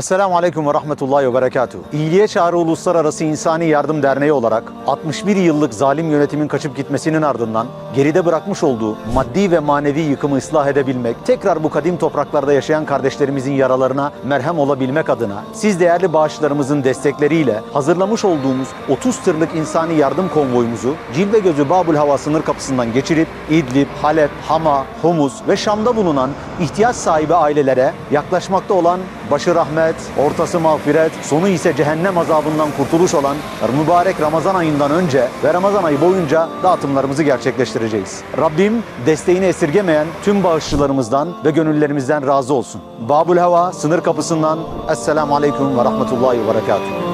Esselamu Aleyküm ve Rahmetullahi ve Berekatuhu. İyiliğe Çağrı Uluslararası İnsani Yardım Derneği olarak 61 yıllık zalim yönetimin kaçıp gitmesinin ardından geride bırakmış olduğu maddi ve manevi yıkımı ıslah edebilmek, tekrar bu kadim topraklarda yaşayan kardeşlerimizin yaralarına merhem olabilmek adına siz değerli bağışlarımızın destekleriyle hazırlamış olduğumuz 30 tırlık insani yardım konvoyumuzu Cilve Gözü Babul Hava sınır kapısından geçirip İdlib, Halep, Hama, Humus ve Şam'da bulunan ihtiyaç sahibi ailelere yaklaşmakta olan başı rahmet, ortası mağfiret, sonu ise cehennem azabından kurtuluş olan mübarek Ramazan ayından önce ve Ramazan ayı boyunca dağıtımlarımızı gerçekleştireceğiz. Rabbim desteğini esirgemeyen tüm bağışçılarımızdan ve gönüllerimizden razı olsun. Babul Hava sınır kapısından Esselamu Aleyküm ve Rahmetullahi ve Berekatuhu.